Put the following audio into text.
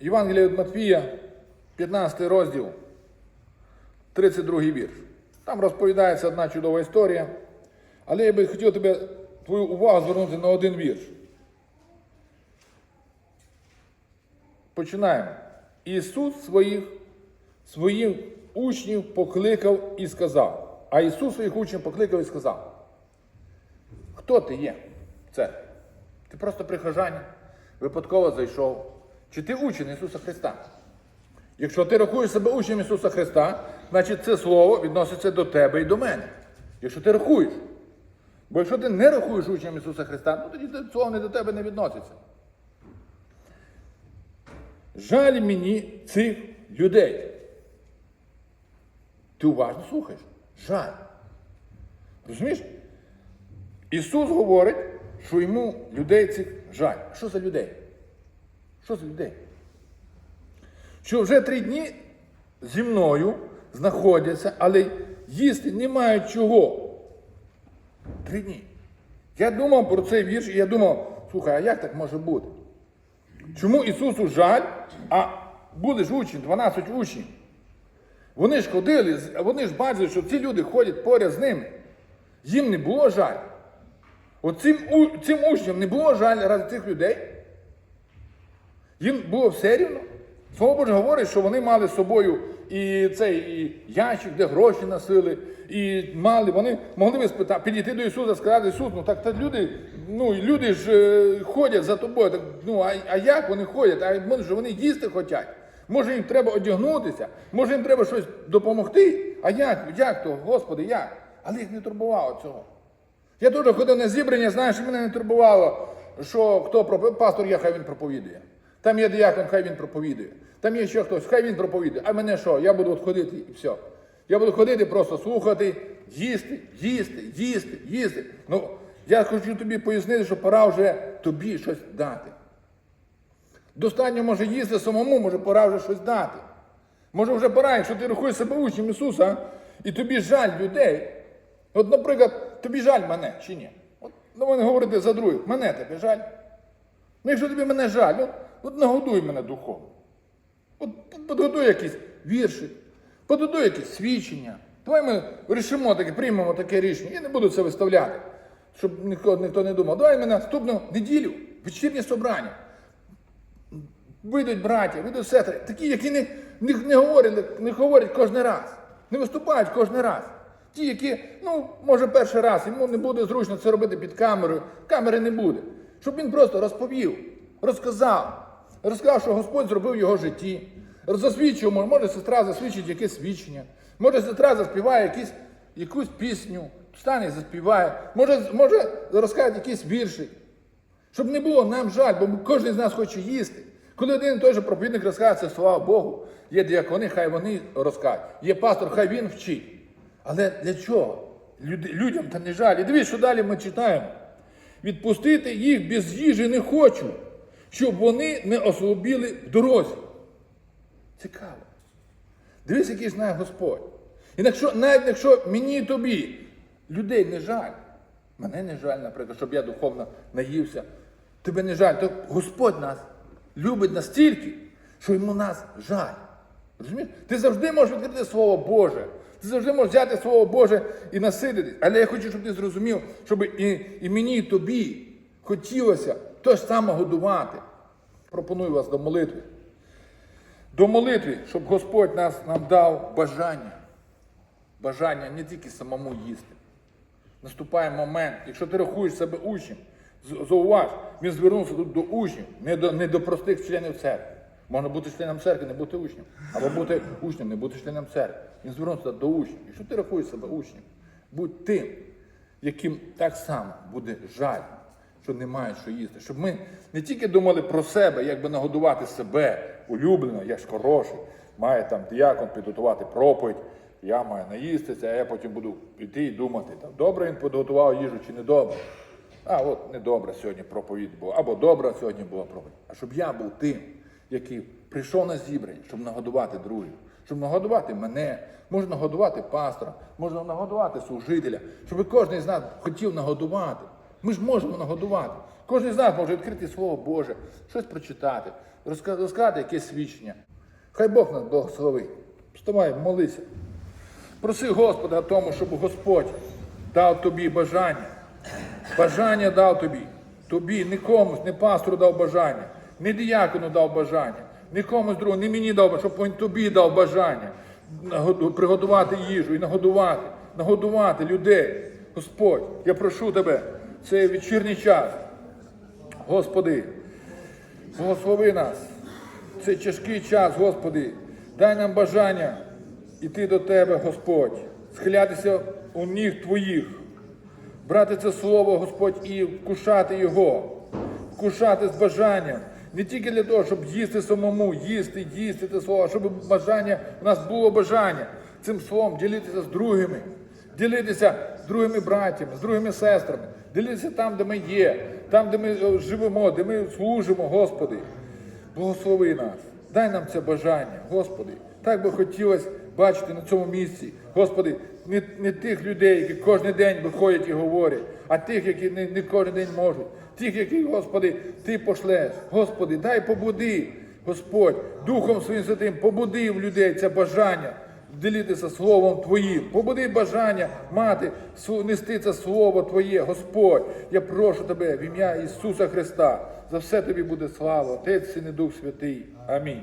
Євангелія від Матвія, 15 розділ, 32 вірш. Там розповідається одна чудова історія. Але я би хотів тебе твою увагу звернути на один вірш. Починаємо. Ісус своїх, своїх учнів покликав і сказав. А Ісус своїх учнів покликав і сказав. Хто ти є? Це. Ти просто прихожанин, випадково зайшов. Чи ти учень Ісуса Христа? Якщо ти рахуєш себе учнем Ісуса Христа, значить це слово відноситься до тебе і до мене. Якщо ти рахуєш. Бо якщо ти не рахуєш учнем Ісуса Христа, ну тоді слово не до тебе не відноситься. Жаль мені цих людей. Ти уважно слухаєш? Жаль. Розумієш? Ісус говорить, що йому людей цих жаль. Що за людей? Що за людей? Що вже три дні зі мною знаходяться, але їсти не мають чого. Три дні. Я думав про цей вірш, і я думав, слухай, а як так може бути? Чому Ісусу жаль, а були ж учні, 12 учнів. Вони ж ходили, вони ж бачили, що ці люди ходять поряд з ними. Їм не було жаль. От цим, цим учням не було жаль ради цих людей. Їм було все рівно. Слово Боже говорить, що вони мали з собою і цей і ящик, де гроші носили, і мали, вони могли спитати, підійти до Ісуса сказати, Ісус, ну так та люди, ну люди ж е, ходять за тобою. Так, ну а, а як вони ходять? А може вони їсти хочуть? Може їм треба одягнутися, може їм треба щось допомогти. А як? Як то, Господи, як? Але їх не турбувало цього. Я теж ходив на зібрання, знаєш, мене не турбувало, що хто пастор є, хай він проповідує. Там є диякон, хай він проповідує. Там є ще хтось, хай він проповідує. А мене що? Я буду от ходити і все. Я буду ходити, просто слухати, їсти, їсти, їсти, їсти. Ну, я хочу тобі пояснити, що пора вже тобі щось дати. Достатньо може їсти самому, може пора вже щось дати. Може вже пора, якщо ти рахуєш себе учнем Ісуса, і тобі жаль людей. От, наприклад, тобі жаль мене чи ні? От, ну, ви говорите за других, мене тобі жаль. Ну, якщо тобі мене жаль, от, от нагодуй мене духовно. От підготуй якийсь віршик, підготуй якесь свідчення. Давай ми вирішимо таке, приймемо таке рішення. Я не буду це виставляти, щоб ніхто, ніхто не думав. Давай ми наступну неділю, вечірнє собрання. Вийдуть браття, вийдуть сестри, такі, які не, не, не, говорять, не говорять кожен раз, не виступають кожен раз. Ті, які, ну, може, перший раз, йому не буде зручно це робити під камерою, камери не буде. Щоб він просто розповів, розказав, розказав, що Господь зробив його житті, засвідчив, може, сестра засвідчить якесь свідчення, може сестра заспіває якісь, якусь пісню, стане і заспіває, може, може розкаже якийсь віршик. Щоб не було нам жаль, бо кожен з нас хоче їсти. Коли один і той же проповідник розкаже, це слава Богу, є діакони, хай вони розкажуть. Є пастор, хай він вчить. Але для чого? Люди, людям та не жаль. І дивись, що далі ми читаємо. Відпустити їх без їжі не хочу, щоб вони не ослабіли в дорозі. Цікаво. Дивись, який знає Господь. І навіть якщо мені і тобі людей не жаль, мене не жаль, наприклад, щоб я духовно наївся, тебе не жаль, то Господь нас любить настільки, що йому нас жаль. Розумієш? Ти завжди можеш відкрити Слово Боже. Ти завжди можеш взяти Слово Боже і насидитись. Але я хочу, щоб ти зрозумів, щоб і, і мені, і тобі хотілося то ж саме годувати. Пропоную вас до молитви до молитви, щоб Господь нас нам дав бажання. Бажання не тільки самому їсти. Наступає момент, якщо ти рахуєш себе учнем, зауваж, він звернувся тут до учнів, не до, не до простих членів церкви. Можна бути членом церкви, не бути учнем. Або бути учнем, не бути членом церкви. Він звернувся до учнів. Якщо ти рахуєш себе учнем, будь тим, яким так само буде жаль, що немає що їсти. Щоб ми не тільки думали про себе, як би нагодувати себе улюблено, я ж хороший, має там діякон підготувати проповідь, я маю наїстися, а я потім буду йти і думати, там, добре він підготував їжу чи не добре. А от недобре сьогодні проповідь була, або добра сьогодні була проповідь. А щоб я був тим, який прийшов на зібрання, щоб нагодувати друзів, щоб нагодувати мене, можна нагодувати пастора, можна нагодувати служителя, щоб кожен з нас хотів нагодувати. Ми ж можемо нагодувати. Кожен з нас може відкрити Слово Боже, щось прочитати, розказати якесь свідчення. Хай Бог нас благословить. Вставай, молися. Проси Господа о тому, щоб Господь дав тобі бажання. Бажання дав тобі. Тобі, не комусь, не пастору дав бажання, не діякону дав бажання, не комусь другому, не мені дав, щоб він тобі дав бажання приготувати їжу і нагодувати, нагодувати людей. Господь, я прошу тебе, це вечірній час. Господи, благослови нас. в Цей тяжкий час, Господи, дай нам бажання йти до Тебе, Господь, схилятися у ніг Твоїх, брати це слово, Господь, і вкушати його, вкушати з бажанням. Не тільки для того, щоб їсти самому, їсти, їсти це слово, а щоб бажання, у нас було бажання цим словом ділитися з другими, ділитися з другими братями, з другими сестрами, ділитися там, де ми є, там, де ми е, живемо, де ми служимо, Господи. Благослови нас, дай нам це бажання, Господи. Так би хотілося бачити на цьому місці, Господи, не, не тих людей, які кожен день виходять і говорять, а тих, які не, не кожен день можуть, тих, які, Господи, Ти пошлеш. Господи, дай побуди, Господь, Духом Своїм Святим, побуди в людей це бажання. Ділитися Словом Твоїм, побуди бажання мати, нести це Слово Твоє, Господь. Я прошу Тебе в ім'я Ісуса Христа. За все тобі буде слава, Отець Син і Дух Святий. Амінь.